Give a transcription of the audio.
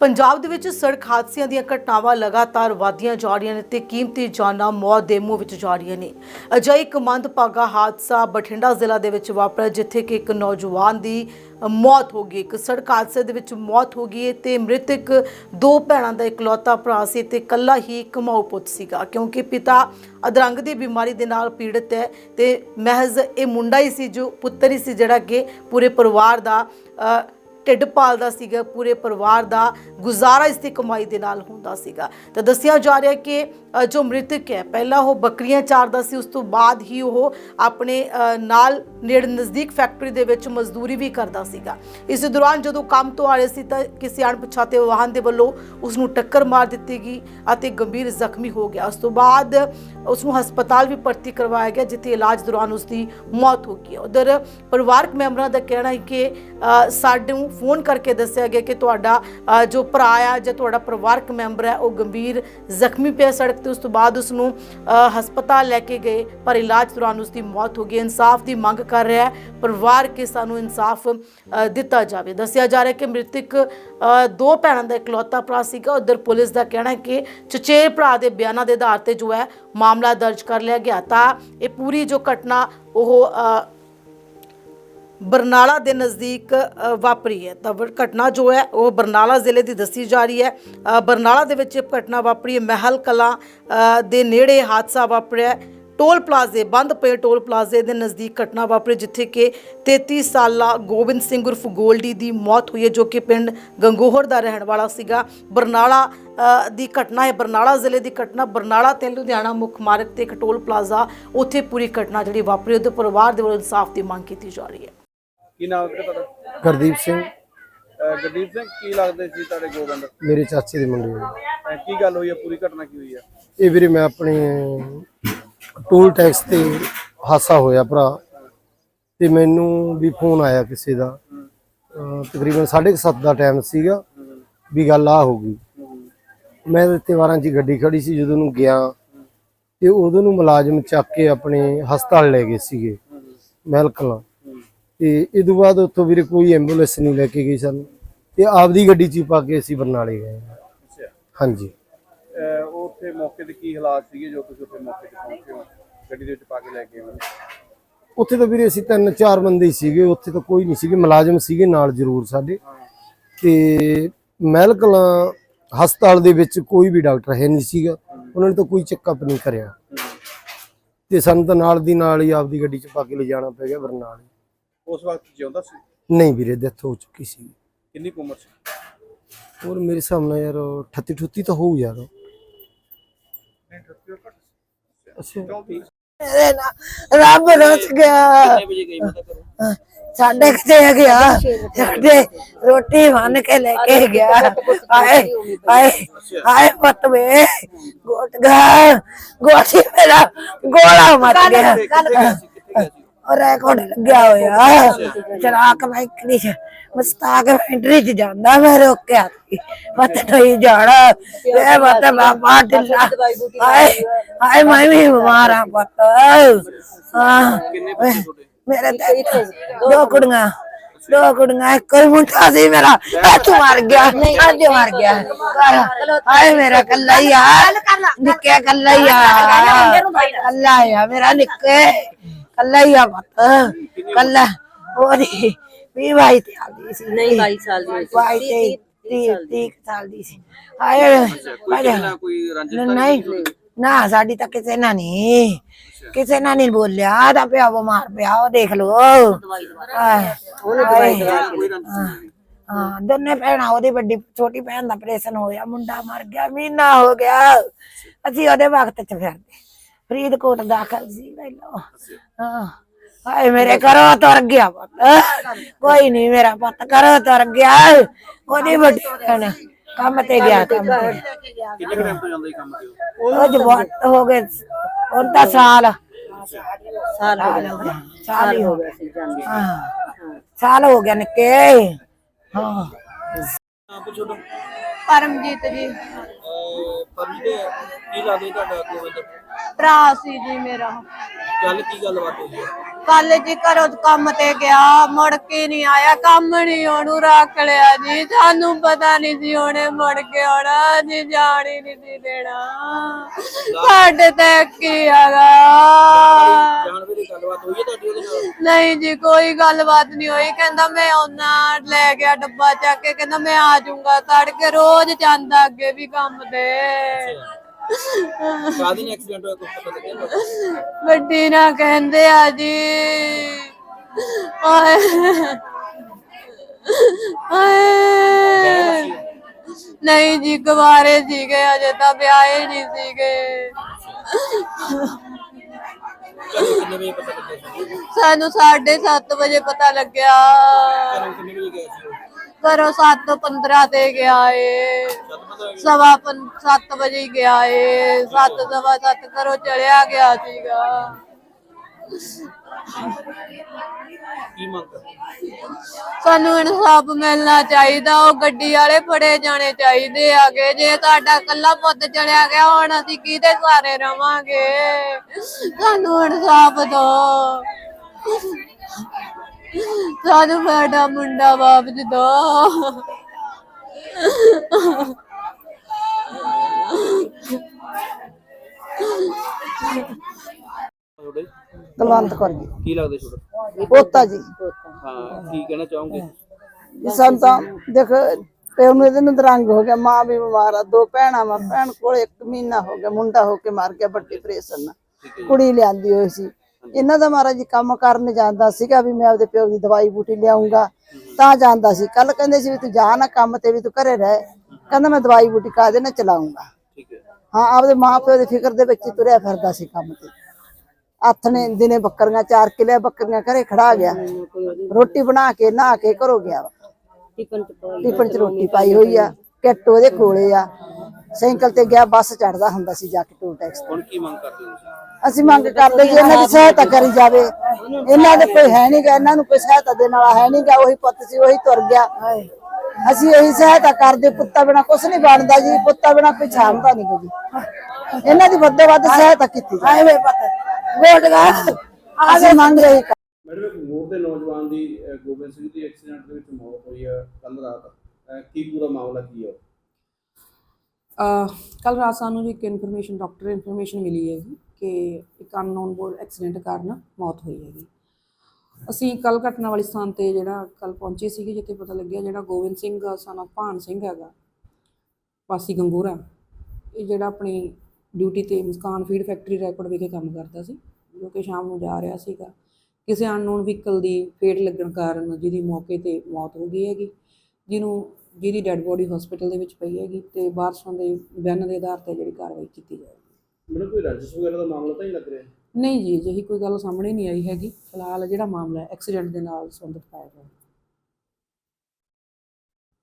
ਪੰਜਾਬ ਦੇ ਵਿੱਚ ਸੜਕ ਹਾਦਸਿਆਂ ਦੀਆਂ ਘਟਨਾਵਾਂ ਲਗਾਤਾਰ ਵਧਦੀਆਂ ਜਾ ਰਹੀਆਂ ਨੇ ਤੇ ਕੀਮਤੀ ਜਾਨਾਂ ਮੌਤ ਦੇ ਮੂੰਹ ਵਿੱਚ ਜਾ ਰਹੀਆਂ ਨੇ। ਅਜਿਹਾ ਇੱਕ ਮੰਦਭਾਗਾ ਹਾਦਸਾ ਬਠਿੰਡਾ ਜ਼ਿਲ੍ਹਾ ਦੇ ਵਿੱਚ ਵਾਪਰਿਆ, ਜਿੱਥੇ ਕਿ ਇੱਕ ਨੌਜਵਾਨ ਦੀ ਮੌਤ ਹੋ ਗਈ। ਇੱਕ ਸੜਕ ਹਾਦਸੇ ਦੇ ਵਿੱਚ ਮੌਤ ਹੋ ਗਈ ਹੈ ਤੇ ਮ੍ਰਿਤਕ ਦੋ ਭੈਣਾਂ ਦਾ ਇਕਲੌਤਾ ਭਰਾ ਸੀ ਤੇ ਇਕੱਲਾ ਹੀ ਕਮਾਊ ਪੁੱਤ ਸੀਗਾ, ਕਿਉਂਕਿ ਪਿਤਾ ਅਧਰੰਗ ਦੀ ਬਿਮਾਰੀ ਦੇ ਨਾਲ ਪੀੜਤ ਹੈ ਤੇ ਮਹਿਜ਼ ਇਹ ਮੁੰਡਾ ਹੀ ਸੀ ਜੋ ਪੁੱਤਰ ਹੀ ਸੀ ਜਿਹੜਾ ਕਿ ਪੂਰੇ ਪਰਿਵਾਰ ਦਾ ਢਿੱਡ ਪਾਲਦਾ ਸੀਗਾ, ਪੂਰੇ ਪਰਿਵਾਰ ਦਾ ਗੁਜ਼ਾਰਾ ਇਸ ਦੀ ਕਮਾਈ ਦੇ ਨਾਲ ਹੁੰਦਾ ਸੀਗਾ। ਤਾਂ ਦੱਸਿਆ ਜਾ ਰਿਹਾ ਕਿ ਜੋ ਮ੍ਰਿਤਕ ਹੈ, ਪਹਿਲਾਂ ਉਹ ਬੱਕਰੀਆਂ ਚਾਰਦਾ ਸੀ, ਉਸ ਤੋਂ ਬਾਅਦ ਹੀ ਉਹ ਆਪਣੇ ਨਾਲ ਨੇੜੇ ਨਜ਼ਦੀਕ ਫੈਕਟਰੀ ਦੇ ਵਿੱਚ ਮਜ਼ਦੂਰੀ ਵੀ ਕਰਦਾ ਸੀਗਾ। ਇਸ ਦੌਰਾਨ ਜਦੋਂ ਕੰਮ ਤੋਂ ਆ ਰਿਹਾ ਸੀ ਤਾਂ ਕਿਸੇ ਅਣਪਛਾਤੇ ਵਾਹਨ ਦੇ ਵੱਲੋਂ ਉਸ ਨੂੰ ਟੱਕਰ ਮਾਰ ਦਿੱਤੀ ਗਈ ਅਤੇ ਗੰਭੀਰ ਜ਼ਖਮੀ ਹੋ ਗਿਆ। ਉਸ ਤੋਂ ਬਾਅਦ ਉਸ ਨੂੰ ਹਸਪਤਾਲ ਵੀ ਭਰਤੀ ਕਰਵਾਇਆ ਗਿਆ, ਜਿੱਥੇ ਇਲਾਜ ਦੌਰਾਨ ਉਸ ਦੀ ਮੌਤ ਹੋ ਗਈ ਉਧਰ ਪਰਿਵਾਰਕ ਮੈਂਬਰਾਂ ਦਾ ਕਹਿਣਾ ਹੈ ਕਿ ਸਾਨੂੰ ਫੋਨ ਕਰਕੇ ਦੱਸਿਆ ਗਿਆ ਕਿ ਤੁਹਾਡਾ ਜੋ ਭਰਾ ਆ ਜਾਂ ਤੁਹਾਡਾ ਪਰਿਵਾਰਕ ਮੈਂਬਰ ਹੈ, ਉਹ ਗੰਭੀਰ ਜ਼ਖਮੀ ਪਿਆ ਸੜਕ ਤੇ। ਉਸ ਤੋਂ ਬਾਅਦ ਉਸ ਨੂੰ ਹਸਪਤਾਲ ਲੈ ਕੇ ਗਏ, ਪਰ ਇਲਾਜ ਦੌਰਾਨ ਉਸ ਦੀ ਮੌਤ ਹੋ ਗਈ। ਇਨਸਾਫ ਦੀ ਮੰਗ ਕਰ ਰਿਹਾ ਹੈ, ਪਰਿਵਾਰ ਕਿ ਸਾਨੂੰ ਇਨਸਾਫ ਦਿੱਤਾ ਜਾਵੇ। ਦੱਸਿਆ ਜਾ ਰਿਹਾ ਕਿ ਮ੍ਰਿਤਕ ਦੋ ਭੈਣਾਂ ਦਾ ਇਕਲੌਤਾ ਭਰਾ ਸੀਗਾ। ਉਧਰ ਪੁਲਿਸ ਦਾ ਕਹਿਣਾ ਹੈ ਕਿ ਚਚੇਰੇ ਭਰਾ ਦੇ ਬਿਆਨਾਂ ਦੇ ਆਧਾਰ ਤੇ ਜੋ ਹੈ, ਮਾਮਲਾ ਦਰਜ ਕਰ ਲਿਆ ਗਿਆ। ਤਾਂ ਇਹ ਪੂਰੀ ਜੋ ਘਟਨਾ, ਉਹ ਬਰਨਾਲਾ ਦੇ ਨਜ਼ਦੀਕ ਵਾਪਰੀ ਹੈ। ਤਾਂ ਘਟਨਾ ਜੋ ਹੈ, ਉਹ ਬਰਨਾਲਾ ਜ਼ਿਲ੍ਹੇ ਦੀ ਦੱਸੀ ਜਾ ਰਹੀ ਹੈ। ਬਰਨਾਲਾ ਦੇ ਵਿੱਚ ਇਹ ਘਟਨਾ ਵਾਪਰੀ ਹੈ। ਮਹਿਲ ਕਲਾਂ ਦੇ ਨੇੜੇ ਹਾਦਸਾ ਵਾਪਰਿਆ ਟੋਲ ਪਲਾਜ਼ੇ, ਬੰਦ ਪਏ ਟੋਲ ਪਲਾਜ਼ੇ ਦੇ ਨਜ਼ਦੀਕ ਘਟਨਾ ਵਾਪਰੀ, ਜਿੱਥੇ ਕਿ 33 ਸਾਲਾ ਗੋਬਿੰਦ ਸਿੰਘ ਉਰਫ ਗੋਲਡੀ ਦੀ ਮੌਤ ਹੋਈ ਹੈ, ਜੋ ਕਿ ਪਿੰਡ ਗੰਗੋਹਰ ਦਾ ਰਹਿਣ ਵਾਲਾ ਸੀਗਾ। ਬਰਨਾਲਾ ਦੀ ਘਟਨਾ ਹੈ, ਬਰਨਾਲਾ ਜ਼ਿਲ੍ਹੇ ਦੀ ਘਟਨਾ, ਬਰਨਾਲਾ ਤੇ ਲੁਧਿਆਣਾ ਮੁੱਖ ਮਾਰਗ ਤੇ ਇੱਕ ਟੋਲ ਪਲਾਜ਼ਾ, ਉੱਥੇ ਪੂਰੀ ਘਟਨਾ ਜਿਹੜੀ ਵਾਪਰੀ, ਉਹਦੇ ਪਰਿਵਾਰ ਦੇ ਵੱਲੋਂ ਇਨਸਾਫ ਦੀ ਮੰਗ ਕੀਤੀ ਜਾ ਰਹੀ ਹੈ। ਕੀ ਨਾਮ ਹੈ ਤੁਹਾਡਾ? ਗੁਰਦੀਪ ਸਿੰਘ। ਅਹ ਗੁਰਦੀਪ ਸਿੰਘ ਕੀ ਲੱਗਦੇ ਸੀ ਤੁਹਾਡੇ ਗੋਬਿੰਦ ਮੇਰੇ ਚਾਚੇ ਦੀ ਮੁੰਡੇ। ਆ। ਅਹ ਕੀ ਗੱਲ ਹੋਈ ਹੈ? ਪੂਰੀ ਘਟਨਾ ਕੀ ਹੋਈ ਹੈ? ਇਹ ਵੀਰੇ ਮੈਂ ਆਪਣੀ ਟੋਲ ਟੈਕਸ ਤੇ ਹਾਸਾ ਹੋਇਆ ਭਰਾ। ਤੇ ਮੈਨੂੰ ਵੀ ਫੋਨ ਆਇਆ ਕਿਸੇ ਦਾ। ਅਹ ਤਕਰੀਬਨ 7:30 ਦਾ ਟਾਈਮ ਸੀਗਾ ਵੀ ਗੱਲ ਆ ਹੋ ਗਈ। ਮੈਂ ਤੇ ਵਾਰਾਂ 'ਚ ਗੱਡੀ ਖੜੀ ਸੀ ਜਦੋਂ ਨੂੰ ਗਿਆ। ਤੇ ਉਦੋਂ ਨੂੰ ਮੁਲਾਜ਼ਮ ਚੱਕ ਕੇ ਆਪਣੇ ਹਸਪਤਾਲ ਲੈ ਗਏ ਸੀਗੇ। ਮਹਿਲਕਲਾਂ ਤੇ ਇਹ ਤੋਂ ਬਾਅਦ ਉੱਥੋਂ ਵੀਰੇ ਕੋਈ ਐਂਬੂਲੈਂਸ ਨਹੀਂ ਲੈ ਕੇ ਗਈ ਸਾਨੂੰ। ਤੇ ਆਪਦੀ ਗੱਡੀ 'ਚ ਹੀ ਪਾ ਕੇ ਅਸੀਂ ਬਰਨਾਲੇ ਗਏ। ਅੱਛਾ। ਹਾਂਜੀ। ਉੱਥੇ ਮੌਕੇ ਤੇ ਕੀ ਹਾਲਾਤ ਸੀਗੇ ਜੋ ਤੁਸੀਂ ਉੱਥੇ ਮੌਕੇ ਤੇ ਪਹੁੰਚੇ ਹੋ? ਗੱਡੀ ਦੇ ਵਿੱਚ ਪਾ ਕੇ ਲੈ ਕੇ ਆਏ ਉੱਥੇ ਤਾਂ ਵੀਰੇ ਅਸੀਂ ਤਿੰਨ ਚਾਰ ਬੰਦੇ ਹੀ ਸੀਗੇ ਉੱਥੇ ਤਾਂ ਕੋਈ ਨਹੀਂ ਸੀਗੇ। ਮੁਲਾਜ਼ਮ ਸੀਗੇ ਨਾਲ ਜ਼ਰੂਰ ਸਾਡੇ। ਤੇ ਮਹਿਲ ਕਲਾਂ ਹਸਪਤਾਲ ਦੇ ਵਿੱਚ ਕੋਈ ਵੀ ਡਾਕਟਰ ਹੈ ਨਹੀਂ ਸੀਗਾ। ਉਹਨਾਂ ਨੇ ਤਾਂ ਕੋਈ ਚੈੱਕਅਪ ਨਹੀਂ ਕਰਿਆ। ਤੇ ਸਾਨੂੰ ਤਾਂ ਨਾਲ ਦੀ ਨਾਲ ਹੀ ਆਪਦੀ ਗੱਡੀ 'ਚ ਪਾ ਕੇ ਲਿਜਾਣਾ ਪੈ ਗਿਆ ਬਰਨਾਲੇ। ਉਸ ਵਕਤ ਜਿਉਂਦਾ ਸੀ? ਨਹੀਂ ਵੀਰੇ ਡੈਥ ਹੋ ਚੁੱਕੀ ਸੀ। ਕਿੰਨੀ ਕੁ ਉਮਰ ਸੀ? ਹੋਰ ਮੇਰੇ ਸਾਹਮਣੇ ਯਾਰ 38 38 ਤਾਂ ਹੋਊ ਯਾਰ। ਅੱਛਾ। ਮੇਰੇ ਨਾਲ ਰੱਬ ਰਸ ਗਿਆ। ਸਾਡੇ ਕਿਤੇ ਗਿਆ। ਸਾਡੇ ਰੋਟੀ ਬਣ ਕੇ ਲੈ ਕੇ ਗਿਆ। ਆਏ ਆਏ ਆਏ ਪੁੱਤ ਵੇ ਗੋਟ ਗਾ ਗੋਟੀ ਮੇਰਾ ਗੋਲਾ ਮਰ ਗਿਆ। ਔਰ ਇਹ ਕੋਡ ਲੱਗਿਆ ਹੋਇਆ ਚਰਾਕ ਮੈਂ ਕਿਹੜੀ ਮਸਤਾਕ ਫੈਂਟਰੀ ਚ ਜਾਂਦਾ ਮੈਂ ਰੋਕਿਆ ਸੀ ਮਤ ਨਹੀਂ ਜਾਣਾ ਵੇ ਮਤ ਬਾਬਾ ਢਿੱਲਾ ਹਾਏ ਹਾਏ ਮੈਂ ਵੀ ਬਿਮਾਰ ਆ ਪੁੱਤ ਹਾਂ ਮੇਰੇ ਤੇ ਦੋ ਕੁੜੀਆਂ ਦੋ ਕੁੜੀਆਂ ਇੱਕ ਮੁੰਡਾ ਸੀ ਮੇਰਾ ਅੱਜ ਮਰ ਗਿਆ ਅੱਜ ਮਰ ਗਿਆ ਘਰ ਹਾਏ ਮੇਰਾ ਕੱਲਾ ਹੀ ਆ ਨਿੱਕੇ ਕੱਲਾ ਹੀ ਆ ਕੱਲਾ ਆ ਮੇਰਾ ਨਿੱਕੇ ਕੱਲਾ ਹੀ ਆ ਪੁੱਤ ਕੱਲਾ। ਉਹਦੀ ਵੀ ਭਾਈ ਤੇ ਆਦੀ ਸੀ। ਨਹੀਂ 22 ਸਾਲ ਦੀ ਭਾਈ ਤੇ ਤੀਹ ਸਾਲ ਦੀ। ਸੀ। ਹਾਏ ਕੋਈ ਨਹੀਂ ਨਾ ਸਾਡੀ ਤਾਂ ਕਿਸੇ ਨਾਲ ਨਹੀਂ। ਕਿਸੇ ਨਾਲ ਨਹੀਂ ਬੋਲਿਆ ਤਾਂ ਪਿਆ ਬਿਮਾਰ ਪਿਆ ਉਹ ਦੇਖ ਲੋ ਹਾਂ ਦੋਨੇ ਭੈਣਾਂ ਉਹਦੀ ਵੱਡੀ ਛੋਟੀ ਭੈਣ ਦਾ ਆਪਰੇਸ਼ਨ ਹੋਇਆ ਮੁੰਡਾ ਮਰ ਗਿਆ ਮਹੀਨਾ ਹੋ ਗਿਆ। ਅਸੀਂ ਉਹਦੇ ਵਕਤ ਚ ਫਿਰਦੇ। ਫਰੀਦਕੋਟ ਦਾਖਲ ਸੀ ਪਹਿਲਾਂ ਹਾਂ। ਹਾਏ ਮੇਰੇ ਘਰੋਂ ਤੁਰ ਗਿਆ ਪੁੱਤ। ਕੋਈ ਨਹੀਂ ਮੇਰਾ ਪੁੱਤ ਘਰੋਂ ਤੁਰ ਗਿਆ। ਉਹਦੀ ਵੱਡੀ ਭੈਣ ਕੰਮ ਤੇ ਗਿਆ ਕੰਮ ਤੇ ਕਿੰਨੇ ਟਾਈਮ ਤੋਂ ਜਾਂਦਾ ਇਹ ਕੰਮ ਤੇ ਉਹ? ਉਹ ਜਵਾਨ ਹੋ ਗਏ। ਹੁਣ ਤਾਂ ਸਾਲ। ਸਾਲ ਹੋ ਗਿਆ ਸਾਲ। ਹੀ ਹੋ ਗਿਆ ਸੀ ਜਾਂਦੇ। ਹਾਂ। ਸਾਲ ਹੋ ਗਿਆ ਨਿੱਕੇ। ਹਾਂ। ਪੁੱਛੋ ਪਰਮਜੀਤ ਜੀ। ਪਰ ਜਿਹੜੇ ਕੀ ਲੱਗਦੇ ਤੁਹਾਡਾ ਗੋਬਿੰਦ? ਭਰਾ ਸੀ ਜੀ ਮੇਰਾ। ਕੱਲ ਕੀ ਗੱਲਬਾਤ ਹੋਈ? ਹੈ ਕੱਲ ਜੀ ਘਰੋਂ ਕੰਮ ਤੇ ਗਿਆ ਮੁੜ ਕੇ ਨਹੀਂ ਆਇਆ ਕੰਮ ਨਹੀਂ ਉਹਨੂੰ ਰੱਖ ਲਿਆ ਜੀ। ਸਾਨੂੰ ਪਤਾ ਨਹੀਂ ਸੀ ਉਹਨੇ ਮੁੜ ਕੇ ਆਉਣਾ ਜੀ ਜਾਣ ਹੀ ਨਹੀਂ ਸੀ ਦੇਣਾ। ਸਾਡੇ ਤੇ ਕੀ ਹੈਗਾ? ਜਾਣ ਵੇਲੇ ਗੱਲਬਾਤ ਹੋਈ ਹੈ ਤੁਹਾਡੀ ਉਹਦੇ ਨਾਲ? ਨਹੀਂ ਜੀ ਕੋਈ ਗੱਲਬਾਤ ਨਹੀਂ ਹੋਈ। ਕਹਿੰਦਾ ਮੈਂ ਆਉਣਾ ਲੈ ਗਿਆ ਡੱਬਾ ਚੱਕ ਕੇ ਕਹਿੰਦਾ ਮੈਂ ਆ ਜਾਊਂਗਾ ਤੜਕੇ ਰੋਜ਼ ਜਾਂਦਾ ਅੱਗੇ ਵੀ ਕੰਮ ਤੇ। ਕਾਹਦੇ ਨਾਲ ਐਕਸੀਡੈਂਟ ਹੋਇਆ ਕੁਝ ਪਤਾ ਲੱਗਿਆ ਤੁਹਾਨੂੰ? ਵੱਡੀ ਨਾ ਕਹਿੰਦੇ ਆ ਜੀ ਆਏ ਆਏ। ਨਹੀਂ ਜੀ ਕੁਵਾਰੇ ਸੀਗੇ ਅਜੇ ਤਾਂ ਵਿਆਹੇ ਨਹੀਂ ਸੀਗੇ। ਘਰੋਂ ਕਿੰਨੇ ਵਜੇ ਪਤਾ ਲੱਗਿਆ? ਸੀ ਸਾਨੂੰ 7:30 ਵਜੇ ਪਤਾ ਲੱਗਿਆ। ਘਰੋਂ ਕਿੰਨੇ ਵਜੇ ਗਏ ਸੀ? ਉਹ? ਘਰੋਂ 7:15 ਤੇ ਗਿਆ ਏ। ਸਵਾ 7 ਵਜੇ ਹੀ ਗਿਆ ਏ। 7 ਸਵਾ 7 ਘਰੋਂ ਚਲਿਆ ਗਿਆ ਸੀਗਾ। ਕੀ ਮੰਗ ਸਾਨੂੰ ਇਨਸਾਫ ਮਿਲਣਾ ਚਾਹੀਦਾ ਉਹ ਗੱਡੀ ਵਾਲੇ ਫੜੇ ਜਾਣੇ ਚਾਹੀਦੇ ਆਗੇ ਜੇ ਤੁਹਾਡਾ ਕੱਲਾ ਪੁੱਤ ਚਲਿਆ ਗਿਆ ਹੁਣ ਅਸੀਂ ਕਿਹਦੇ ਸਾਰੇ ਰਵਾਂਗੇ? ਸਾਨੂੰ ਇਨਸਾਫ ਦਿਓ। ਸਾਨੂੰ ਸਾਡਾ ਮੁੰਡਾ ਵਾਪਸ ਦਿਓ ਤੁਹਾਡੇ? ਕੁਲਵੰਤ ਕੌਰ ਜੀ। ਕੀ ਲੱਗਦਾ ਛੋਟਾ ਪੋਤਾ ਜੀ। ਹਾਂ ਕੀ ਕਹਿਣਾ ਚਾਹੋਗੇ? ਜੀ ਸਾਨੂੰ ਤਾਂ ਦੇਖ ਪਿਓ ਨੂੰ ਇਹਦੇ ਨੂੰ ਦਰੰਗ ਹੋ ਗਿਆ ਮਾਂ ਵੀ ਬਿਮਾਰ ਆ ਦੋ ਭੈਣਾਂ ਵਾ ਭੈਣ ਕੋਲ 1 ਮਹੀਨਾ ਹੋ ਗਿਆ ਮੁੰਡਾ ਹੋ ਕੇ ਮਰ ਗਿਆ ਵੱਡੀ ਪ੍ਰੇਸ਼ਨ ਨਾਲ। ਕੁੜੀ ਲਿਆਂਦੀ ਹੋਈ ਸੀ। ਇਹਨਾਂ ਦਾ ਮਹਾਰਾਜ ਜੀ ਕੰਮ ਕਰਨ ਜਾਂਦਾ ਸੀਗਾ ਵੀ ਮੈਂ ਆਪਦੇ ਪਿਓ ਦੀ ਦਵਾਈ ਬੂਟੀ ਲਿਆਉਂਗਾ ਤਾਂ ਜਾਂਦਾ ਸੀ। ਕੱਲ ਕਹਿੰਦੇ ਸੀ ਵੀ ਤੂੰ ਜਾ ਨਾ ਕੰਮ ਤੇ ਵੀ ਤੂੰ ਘਰੇ ਰਹਿ। ਕਹਿੰਦਾ ਮੈਂ ਦਵਾਈ ਬੂਟੀ ਕਾਹਦੇ ਨਾਲ ਚਲਾਉਂਗਾ। ਠੀਕ ਹੈ। ਹਾਂ ਆਪਦੇ ਮਾਂ ਪਿਓ ਦੀ ਫਿਕਰ ਦੇ ਵਿੱਚ ਹੀ ਤੁਰਿਆ ਫਿਰਦਾ ਸੀ ਕੰਮ ਤੇ। ਹੱਥ ਨੇ ਦਿਨੇ ਬੱਕਰੀਆਂ ਚਾਰ ਕਿਲੇ ਬੱਕਰੀਆਂ ਘਰੇ ਖੜਾ ਗਿਆ। ਰੋਟੀ ਬਣਾ ਕੇ ਨਹਾ ਕੇ ਘਰੋਂ ਗਿਆ। ਟਿਫਨ ਚ ਰੋਟੀ ਪਾਈ ਹੋਈ ਆ ਕਿੱਟ ਉਹਦੇ ਕੋਲੇ ਆ। ਸਾਈਕਲ ਤੇ ਗਿਆ ਬੱਸ ਚੜਦਾ ਹੁੰਦਾ ਸੀ ਜਾ ਕੇ ਟੋਲ ਟੈਕਸ ਹੁਣ ਕੀ ਮੰਗ ਕਰਦੇ ਹੋ ਤੁਸੀਂ? ਅਸੀਂ ਮੰਗ ਕਰਦੇ ਜੀ ਇਹਨਾਂ ਦੀ ਸਹਾਇਤਾ ਕਰੀ ਜਾਵੇ। ਇਹਨਾਂ ਦੇ ਕੋਈ ਹੈ ਨਹੀਂਗਾ ਇਹਨਾਂ ਨੂੰ ਕੋਈ ਸਹਾਇਤਾ ਦੇਣ ਵਾਲਾ ਹੈ ਨਹੀਂਗਾ ਉਹੀ ਪੁੱਤ ਸੀ ਉਹੀ ਤੁਰ ਗਿਆ। ਅਸੀਂ ਇਹੀ ਸਹਾਇਤਾ ਕਰਦੇ ਪੁੱਤਾਂ ਬਿਨਾ ਕੁਝ ਨਹੀਂ ਬਣਦਾ ਜੀ ਪੁੱਤਾਂ ਬਿਨਾ ਕੋਈ ਛਾਂਦਾ ਨਹੀਂ ਜੀ। ਇਹਨਾਂ ਦੀ ਵੱਧੋ ਵੱਧ ਸਹਾਇਤਾ ਕੀਤੀ ਜਾਵੇ। ਆਏ ਵੇ ਪਤਾ। ਗੋਡਗਾ ਅਸੀਂ ਮੰਗ ਰਹੇ ਮੈਡਮ ਇੱਕ ਮੋਰ ਦੇ ਨੌਜਵਾਨ ਦੀ ਅਹ, ਗੋਬਿੰਦ ਸਿੰਘ ਦੀ ਐਕਸੀਡੈਂਟ ਦੇ ਵਿੱਚ ਮੌਤ ਹੋਈ ਹੈ ਕੱਲ ਰਾਤ। ਅਹ, ਕੀ ਪੂਰਾ ਮਾਮਲਾ ਕੀ ਹੈ ਕੱਲ ਰਾਤ ਸਾਨੂੰ ਜੀ ਇੱਕ ਇਨਫੋਰਮੇਸ਼ਨ ਡਾਕਟਰ ਇਨਫੋਰਮੇਸ਼ਨ ਮਿਲੀ ਹੈ ਕਿ ਇੱਕ ਅਨਨੋਨ ਬੋਰਡ ਐਕਸੀਡੈਂਟ ਕਾਰਨ ਮੌਤ ਹੋਈ ਹੈਗੀ ਅਸੀਂ ਕੱਲ ਘਟਨਾ ਵਾਲੇ ਸਥਾਨ ਤੇ ਜਿਹੜਾ ਕੱਲ ਪਹੁੰਚੇ ਸੀਗੇ, ਜਿੱਥੇ ਪਤਾ ਲੱਗਿਆ ਜਿਹੜਾ ਗੋਬਿੰਦ ਸਿੰਘ, son ਭਾਨ ਸਿੰਘ ਹੈਗਾ ਪਾਸੀ ਗੰਗੂਰਾ, ਇਹ ਜਿਹੜਾ ਆਪਣੀ ਡਿਊਟੀ ਤੇ ਮੁਸਕਾਨ ਫੀਡ ਫੈਕਟਰੀ ਰੈਕੋਰਡ ਵਿਖੇ ਕੰਮ ਕਰਦਾ ਸੀ, ਜੋ ਕਿ ਸ਼ਾਮ ਨੂੰ ਜਾ ਰਿਹਾ ਸੀਗਾ। ਕਿਸੇ ਅਨਨੋਨ ਵਹੀਕਲ ਦੀ ਫੇਟ ਲੱਗਣ ਕਾਰਨ ਜਿਹਦੀ ਮੌਕੇ ਤੇ ਮੌਤ ਹੋ ਗਈ ਹੈਗੀ, ਜਿਹਨੂੰ ਜਿਹਦੀ ਡੈੱਡ ਬੋਡੀ ਹਸਪੀਟਲ ਦੇ ਵਿੱਚ ਪਈ ਹੈਗੀ ਤੇ ਵਾਰਸਾਂ ਦੇ ਬਿਆਨ ਦੇ ਆਧਾਰ ਤੇ ਜਿਹੜੀ ਕਾਰਵਾਈ ਕੀਤੀ ਜਾਏਗੀ। ਮੈਨੂੰ ਕੋਈ ਰੰਜਿਸ਼ ਵਗੈਰਾ ਦਾ ਮਾਮਲਾ ਤਾਂ ਨਹੀਂ ਲੱਗ ਰਿਹਾ? ਨਹੀਂ ਜੀ ਅਜਿਹੀ ਕੋਈ ਗੱਲ ਸਾਹਮਣੇ ਨਹੀਂ ਆਈ ਹੈਗੀ। ਫਿਲਹਾਲ ਜਿਹੜਾ ਮਾਮਲਾ ਐਕਸੀਡੈਂਟ ਦੇ ਨਾਲ ਸੰਬੰਧਿਤ ਪਾਇਆ ਗਿਆ।